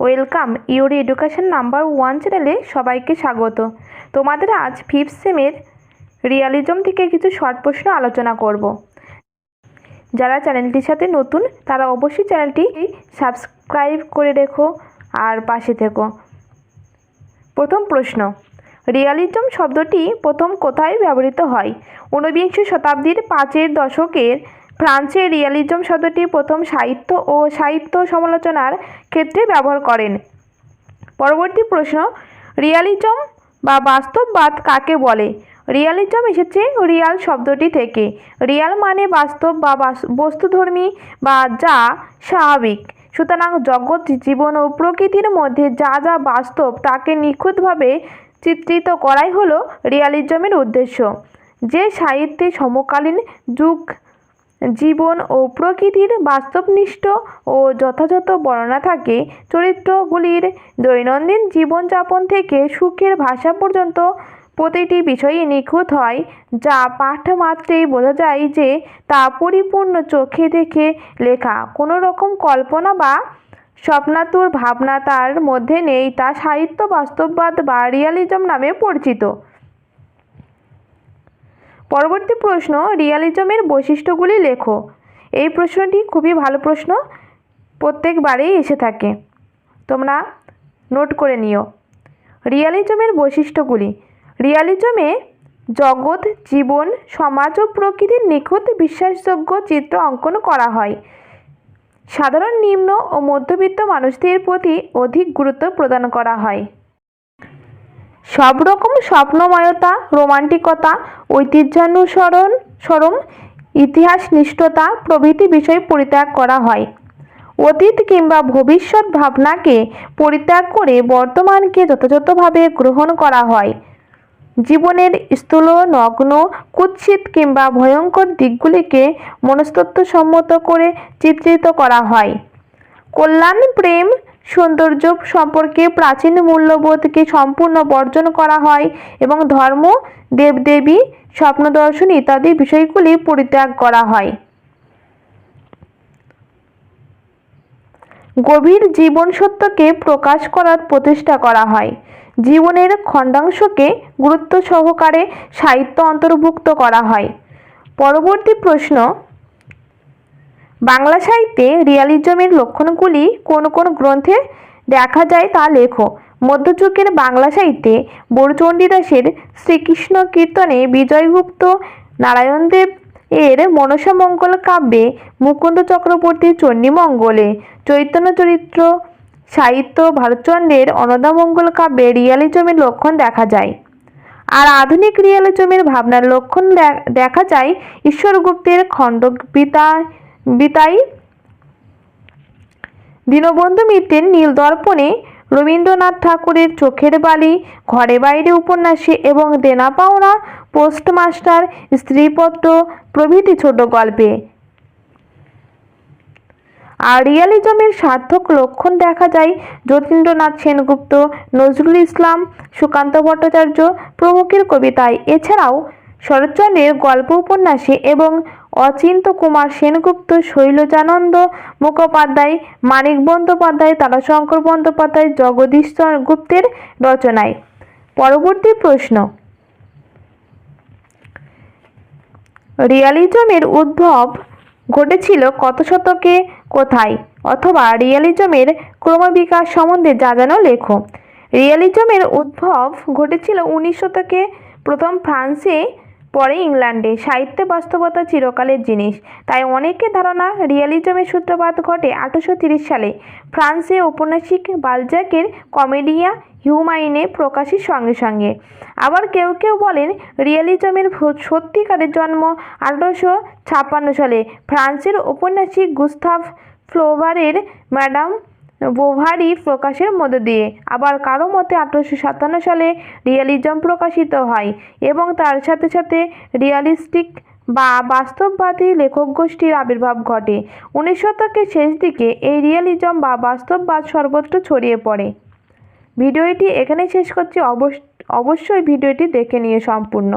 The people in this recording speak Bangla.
Welcome, your education number one চ্যানেলে সবাইকে স্বাগত। তোমাদের আজ ফিফথ সেমের রিয়ালিজম থেকে কিছু শর্ট প্রশ্ন আলোচনা করব। যারা চ্যানেলটির সাথে নতুন, তারা অবশ্যই চ্যানেলটি সাবস্ক্রাইব করে রেখো আর পাশে থেকো। প্রথম প্রশ্ন, রিয়ালিজম শব্দটি প্রথম কোথায় ব্যবহৃত হয়? ঊনবিংশ শতাব্দীর পাঁচের দশকের ফ্রান্সে রিয়ালিজম শব্দটি প্রথম সাহিত্য ও সাহিত্য সমালোচনার ক্ষেত্রে ব্যবহার করেন। পরবর্তী প্রশ্ন, রিয়ালিজম বা বাস্তববাদ কাকে বলে? রিয়ালিজম এসেছে রিয়াল শব্দটি থেকে। রিয়াল মানে বাস্তব বা বস্তুধর্মী বা যা স্বাভাবিক। সুতরাং জগৎ, জীবন ও প্রকৃতির মধ্যে যা যা বাস্তব তাকে নিখুঁতভাবে চিত্রিত করাই হলো রিয়ালিজমের উদ্দেশ্য। যে সাহিত্যে সমকালীন যুগ জীবন ও প্রকৃতির বাস্তবনিষ্ঠ ও যথাযথ বর্ণনা থাকে। চরিত্রগুলির দৈনন্দিন জীবনযাপন থেকে সুখের ভাষা পর্যন্ত প্রতিটি বিষয়ই নিখুঁত হয়, যা পাঠ মাত্রেই বোঝা যায় যে তা পরিপূর্ণ চোখে দেখে লেখা। কোনো রকম কল্পনা বা স্বপ্নাতুর ভাবনা তার মধ্যে নেই, তা সাহিত্য, বাস্তববাদ বা রিয়ালিজম নামে পরিচিত। পরবর্তী প্রশ্ন, রিয়ালিজমের বৈশিষ্ট্যগুলি লেখো। এই প্রশ্নটি খুবই ভালো প্রশ্ন, প্রত্যেকবারেই এসে থাকে। তোমরা নোট করে নিও। রিয়ালিজমের বৈশিষ্ট্যগুলি। রিয়ালিজমে জগৎ, জীবন, সমাজ ও প্রকৃতির নিখুঁত বিশ্বাসযোগ্য চিত্র অঙ্কন করা হয়। সাধারণ নিম্ন ও মধ্যবিত্ত মানুষদের প্রতি অধিক গুরুত্ব প্রদান করা হয়। সব রকম স্বপ্নময়তা, রোমান্টিকতা, ঐতিহ্যানুসরণ স্মরণ ইতিহাস নিষ্ঠতা প্রভৃতি বিষয় পরিত্যাগ করা হয়। অতীত কিংবা ভবিষ্যৎ ভাবনাকে পরিত্যাগ করে বর্তমানকে যথাযথভাবে গ্রহণ করা হয়। জীবনের স্থূল, নগ্ন, কুৎসিত কিংবা ভয়ঙ্কর দিকগুলিকে মনস্তত্ত্বসম্মত করে চিত্রিত করা হয়। কল্যাণ, প্রেম সৌন্দর্য সম্পর্কে প্রাচীন মূল্যবোধকে সম্পূর্ণ বর্জন করা হয় এবং ধর্ম, দেবদেবী, স্বপ্নদর্শন ইত্যাদি বিষয়গুলি পরিত্যাগ করা হয়। গভীর জীবন সত্যকে প্রকাশ করার প্রতিষ্ঠা করা হয়। জীবনের খণ্ডাংশকে গুরুত্ব সহকারে সাহিত্য অন্তর্ভুক্ত করা হয়। পরবর্তী প্রশ্ন বাংলা সাহিত্যে রিয়ালিজমের লক্ষণগুলি কোন কোন গ্রন্থে দেখা যায় তা লেখো। মধ্যযুগের বাংলা সাহিত্যে বড়চণ্ডীদাসের শ্রীকৃষ্ণ কীর্তনে বিজয়গুপ্ত নারায়ণদেব এর মনসামঙ্গল কাব্যে মুকুন্দ চক্রবর্তীর চণ্ডীমঙ্গলে চৈতন্য চরিত্র সাহিত্য ভারতচন্দ্রের অনদামঙ্গল কাব্যে রিয়ালিজমের লক্ষণ দেখা যায়। আর আধুনিক রিয়ালিজমের ভাবনার লক্ষণ দেখা যায় ঈশ্বরগুপ্তের খণ্ডবিতা বিতাই দীনবন্ধু মিত্রের নীল দর্পণে রবীন্দ্রনাথ ঠাকুরের চোখের বালি, ঘরে বাইরে উপন্যাসে এবং দেনা পাওনা, পোস্টমাস্টার, স্ত্রীপত্র, প্রভৃতি ছোট গল্পে। আর রিয়ালিজমের সার্থক লক্ষণ দেখা যায় যতীন্দ্রনাথ সেনগুপ্ত, নজরুল ইসলাম, সুকান্ত ভট্টাচার্য প্রমুখের কবিতায়। এছাড়াও শরৎচন্দ্রের গল্প উপন্যাসে এবং অচিন্ত কুমার সেনগুপ্ত, শৈলজানন্দ মুখোপাধ্যায়, মানিক বন্দ্যোপাধ্যায়, তারাশঙ্কর বন্দ্যোপাধ্যায় জগদীশ গুপ্তের রচনায়। পরবর্তী প্রশ্ন। রিয়ালিজমের উদ্ভব ঘটেছিল কত শতকে, কোথায়? অথবা রিয়ালিজমের ক্রমবিকাশ সম্বন্ধে যা জানো লেখো। রিয়ালিজমের উদ্ভব ঘটেছিল উনিশ শতকে, প্রথম ফ্রান্সে পরে ইংল্যান্ডে সাহিত্যে বাস্তবতা চিরকালের জিনিস। তাই অনেকের ধারণা রিয়ালিজমের সূত্রপাত ঘটে আঠারোশো সালে। ফ্রান্সে ঔপন্যাসিক বালজাকের কমেডিয়া হিউমাইনে প্রকাশের সঙ্গে সঙ্গে। আবার কেউ কেউ বলেন রিয়ালিজমের সত্যিকারের জন্ম আঠারোশো ছাপ্পান্ন সালে। ফ্রান্সের ঔপন্যাসিক গুস্তাভ ফ্লোভারের ম্যাডাম বোভারি প্রকাশের মধ্য দিয়ে। আবার কারও মতে আঠারোশো সাতান্ন সালে রিয়ালিজম প্রকাশিত হয় এবং তার সাথে সাথে রিয়ালিস্টিক বা বাস্তববাদী লেখক গোষ্ঠীর আবির্ভাব ঘটে। উনিশ শতকের শেষ দিকে এই রিয়ালিজম বা বাস্তববাদ সর্বত্র ছড়িয়ে পড়ে। ভিডিওটি এখানেই শেষ করছি। অবশ্য অবশ্যই ভিডিওটি দেখে নিয়ে সম্পূর্ণ।